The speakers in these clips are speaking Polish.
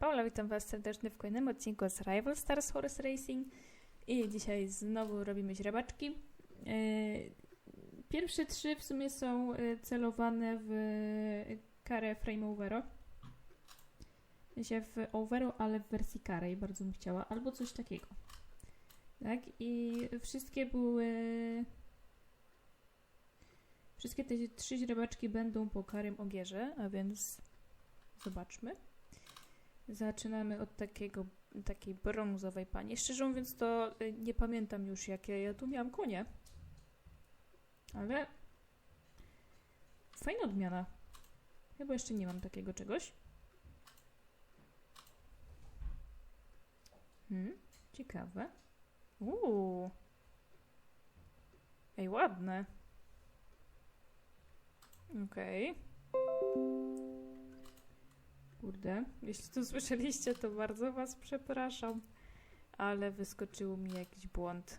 Paula, witam was serdecznie w kolejnym odcinku z Rival Stars Horse Racing i dzisiaj znowu robimy źrebaczki. E, Pierwsze trzy w sumie są e, celowane w karę frame overo. Sensie w overo, ale w wersji kary i bardzo bym chciała, albo coś takiego. Tak, i wszystkie były... Wszystkie te trzy źrebaczki będą po karym ogierze, a więc zobaczmy. Zaczynamy od takiego, takiej brązowej pani. Szczerze mówiąc, to y, nie pamiętam już, jakie ja tu miałam konie. Ale fajna odmiana. Chyba jeszcze nie mam takiego czegoś. Hmm, ciekawe. Uuu. Ej, ładne. Okej. Kurde, jeśli to słyszeliście, to bardzo was przepraszam, ale wyskoczył mi jakiś błąd.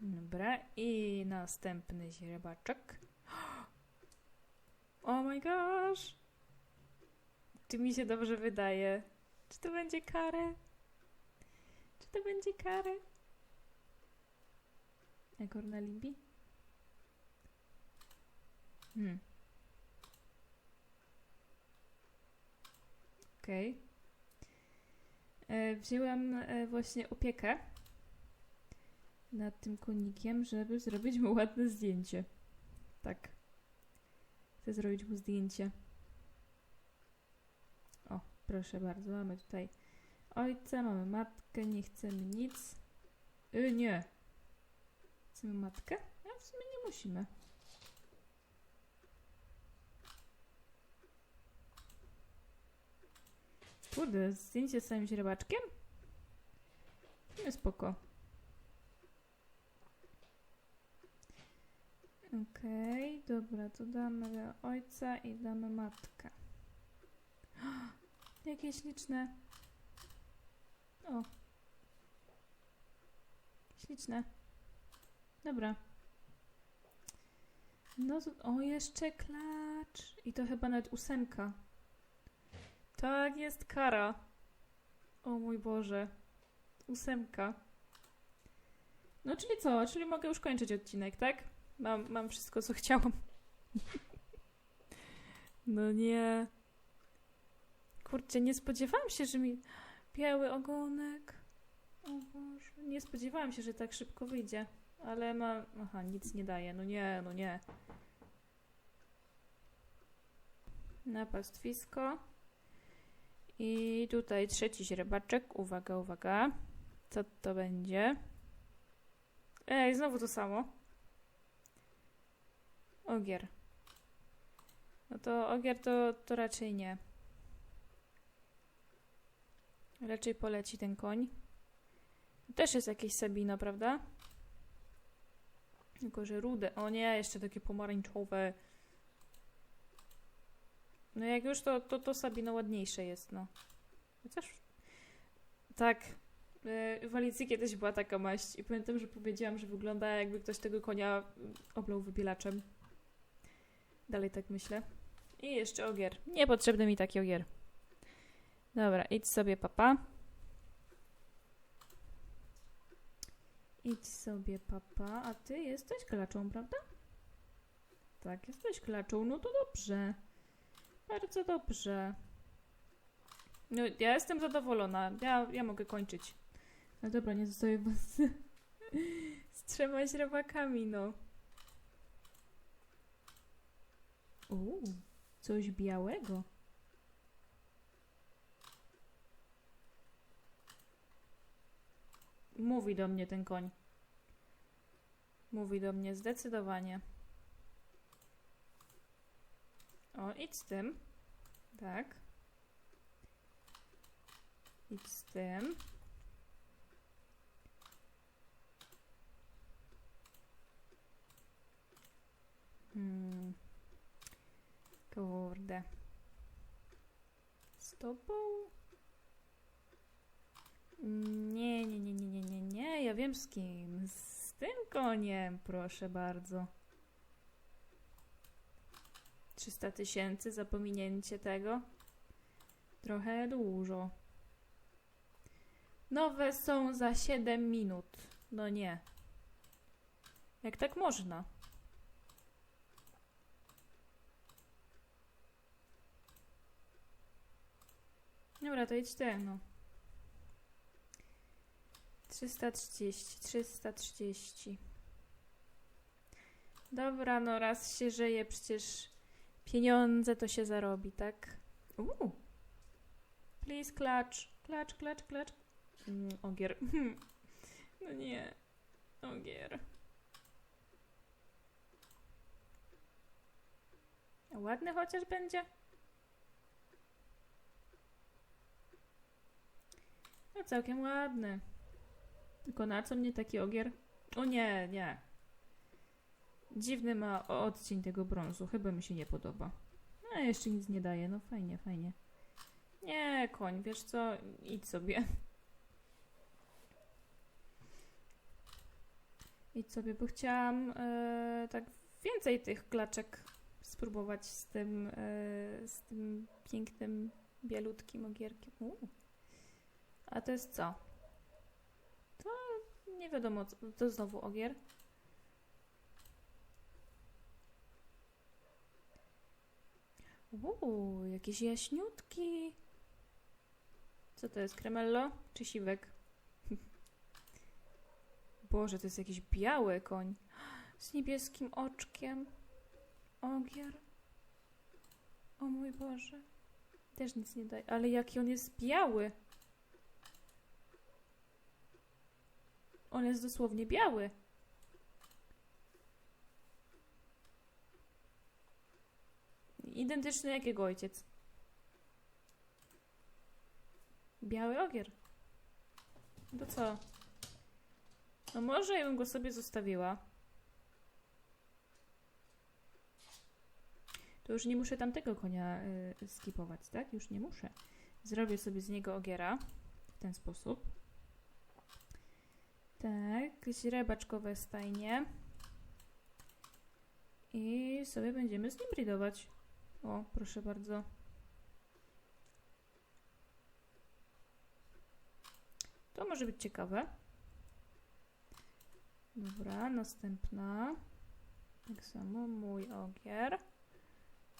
Dobra, i następny źrebaczek. Oh my gosh! Czy mi się dobrze wydaje? Czy to będzie karę? Czy to będzie karę? Egor na Libii? Hmm. Okej. Okay. Wzięłam e, właśnie opiekę nad tym konikiem, żeby zrobić mu ładne zdjęcie. Tak. Chcę zrobić mu zdjęcie. O, proszę bardzo, mamy tutaj ojca, mamy matkę, nie chcemy nic. Y, nie. Chcemy matkę? A w sumie nie musimy. Kurde, zdjęcie z samym źrebaczkiem? Nie spoko. Okej, okay, dobra, to damy ojca i damy matkę. Jakie śliczne. O. Śliczne. Dobra. No, o, jeszcze klacz. I to chyba nawet ósemka. Tak, jest kara. O mój Boże. Ósemka. No, czyli co? Czyli mogę już kończyć odcinek, tak? Mam, mam wszystko, co chciałam. no nie. Kurczę, nie spodziewałam się, że mi... Biały ogonek. O Boże. Nie spodziewałam się, że tak szybko wyjdzie. Ale ma... Aha, nic nie daje. No nie, no nie. Na pastwisko. I tutaj trzeci źrebaczek. Uwaga, uwaga. Co to będzie? Ej, znowu to samo. Ogier. No to ogier to, to raczej nie. Raczej poleci ten koń. Też jest jakieś Sabino, prawda? Tylko, że rude. O nie, jeszcze takie pomarańczowe. No jak już, to, to, to Sabino ładniejsze jest, no. Chociaż... Tak. E, w Alicji kiedyś była taka maść i pamiętam, że powiedziałam, że wygląda jakby ktoś tego konia oblał wybielaczem. Dalej tak myślę. I jeszcze ogier. Niepotrzebny mi taki ogier. Dobra, idź sobie, papa. Idź sobie, papa. A ty jesteś klaczą, prawda? Tak, jesteś klaczą. No to dobrze. Bardzo dobrze. No, ja jestem zadowolona. Ja, ja mogę kończyć. No dobra, nie zostawię was z, trzema źrebakami, no. Uuu, coś białego. Mówi do mnie ten koń. Mówi do mnie zdecydowanie. O, idź z tym. Tak. Idź z tym. Hmm. Kurde. Z tobą? Nie, nie, nie, nie, nie, nie, nie. Ja wiem z kim. Z tym koniem, proszę bardzo. 300 tysięcy za pominięcie tego. Trochę dużo. Nowe są za 7 minut. No nie. Jak tak można? Dobra, to idź ty, no. 330, 330. Dobra, no raz się żyje, przecież pieniądze to się zarobi, tak? Uuu. Please, klacz, klacz, klacz, klacz. Mm, ogier. No nie. Ogier. Ładny chociaż będzie? No całkiem ładny. Tylko na co mnie taki ogier? O nie, nie. Dziwny ma odcień tego brązu. Chyba mi się nie podoba. A jeszcze nic nie daje. No fajnie, fajnie. Nie, koń, wiesz co? Idź sobie. Idź sobie, bo chciałam e, tak więcej tych klaczek spróbować z tym, e, z tym pięknym, bielutkim ogierkiem. Uu. A to jest co? To nie wiadomo, co, to znowu ogier. Uuu, jakieś jaśniutki. Co to jest, kremello czy siwek? Boże, to jest jakiś biały koń. Z niebieskim oczkiem. Ogier. O mój Boże. Też nic nie daje. Ale jaki on jest biały. On jest dosłownie biały. Identyczny jak jego ojciec. Biały ogier. To co? No może ja bym go sobie zostawiła. To już nie muszę tamtego konia y, skipować, tak? Już nie muszę. Zrobię sobie z niego ogiera w ten sposób. Tak, źrebaczkowe stajnie. I sobie będziemy z nim bridować. O, proszę bardzo. To może być ciekawe. Dobra, następna. Tak samo mój ogier.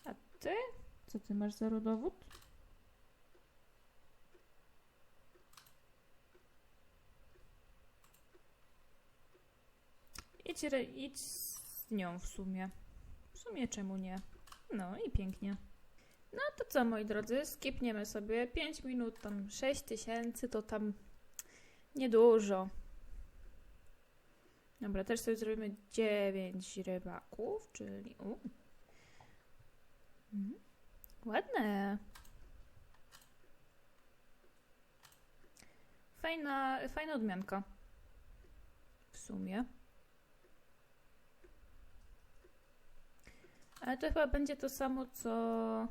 A ty? Co ty masz za rodowód? Idź, idź z nią w sumie. W sumie czemu nie? No i pięknie. No to co, moi drodzy, skipniemy sobie 5 minut, tam 6 tysięcy, to tam niedużo. Dobra, też sobie zrobimy 9 rybaków, czyli... U. Mhm. Ładne. Fajna, fajna odmianka. W sumie. Ale to chyba będzie to samo, co...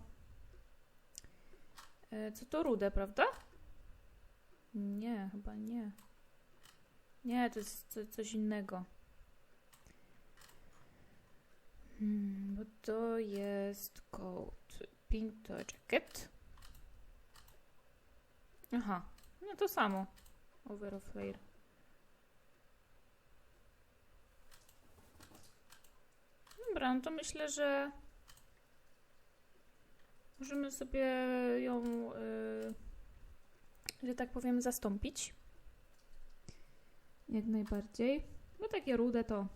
e, Co to rude, prawda? Nie, chyba nie. Nie, to jest co, coś innego. Hmm, bo to jest coat Pinto Jacket. Aha, no to samo. Over of layer. Dobra, no to myślę, że możemy sobie ją, yy, że tak powiem, zastąpić. Jak najbardziej. Bo takie rude to.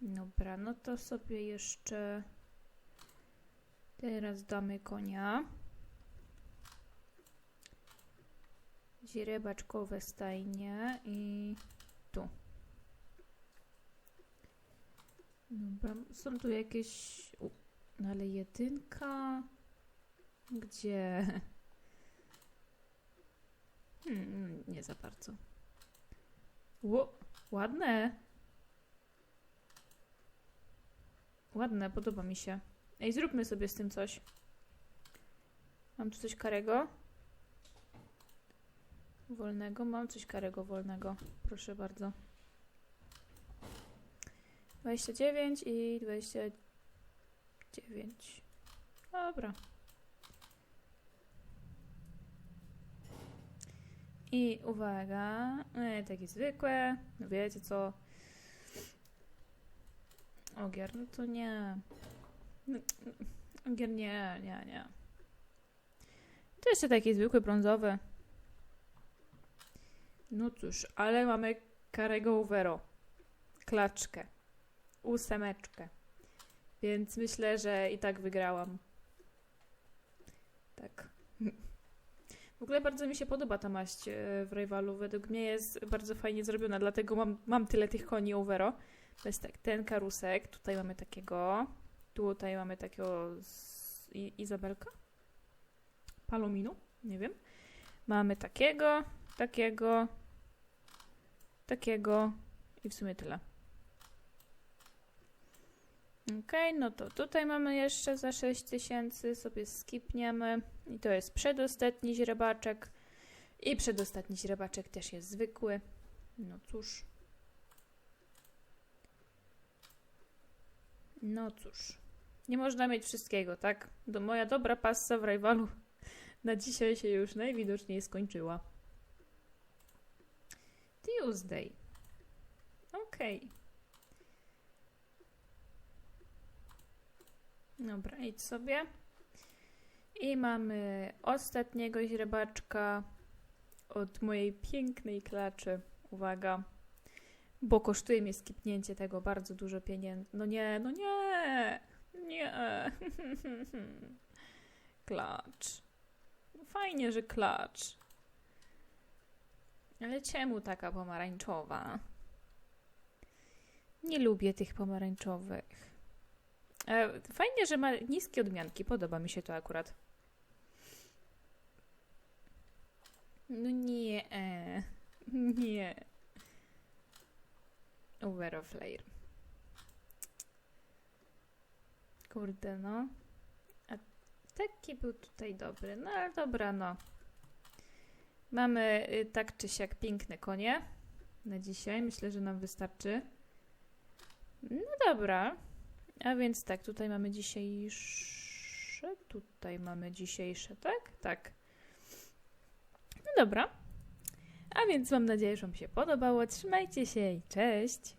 Dobra, no to sobie jeszcze teraz damy konia. Źrebaczkowe stajnie i tu. Dobra, są tu jakieś... U, no ale jedynka... Gdzie? Hmm, nie za bardzo. Ło, ładne. Ładne, podoba mi się. Ej, zróbmy sobie z tym coś. Mam tu coś karego? Wolnego? Mam coś karego wolnego. Proszę bardzo. 29 i 29. Dobra. I uwaga, e, takie zwykłe, no wiecie co? Ogier, no to nie. Ogier nie, nie, nie. To jeszcze takie zwykłe, brązowe. No cóż, ale mamy Karego Uvero. Klaczkę. Ósemeczkę. Więc myślę, że i tak wygrałam. Tak. W ogóle bardzo mi się podoba ta maść e, w Rivalu. Według mnie jest bardzo fajnie zrobiona, dlatego mam, mam tyle tych koni Overo. To jest tak, ten karusek, tutaj mamy takiego, tutaj mamy takiego z Izabelka? Palomino? Nie wiem. Mamy takiego, takiego, takiego i w sumie tyle. Ok, no to tutaj mamy jeszcze za 6000, sobie skipniemy. I to jest przedostatni źrebaczek. I przedostatni źrebaczek też jest zwykły. No cóż. No cóż. Nie można mieć wszystkiego, tak? Do, moja dobra passa w rivalu na dzisiaj się już najwidoczniej skończyła. Tuesday. Okej. Okay. Dobra, idź sobie. I mamy ostatniego źrebaczka od mojej pięknej klaczy. Uwaga. Bo kosztuje mnie skipnięcie tego bardzo dużo pieniędzy. No nie, no nie! Nie! klacz. Fajnie, że klacz. Ale czemu taka pomarańczowa? Nie lubię tych pomarańczowych. E, fajnie, że ma niskie odmianki. Podoba mi się to akurat. No nie. Nie. Overflare. Kurde, no. A taki był tutaj dobry. No ale dobra, no. Mamy y, tak czy siak piękne konie na dzisiaj. Myślę, że nam wystarczy. No dobra. A więc tak, tutaj mamy dzisiejsze. Tutaj mamy dzisiejsze, tak? Tak. No dobra. A więc mam nadzieję, że Wam się podobało. Trzymajcie się i cześć!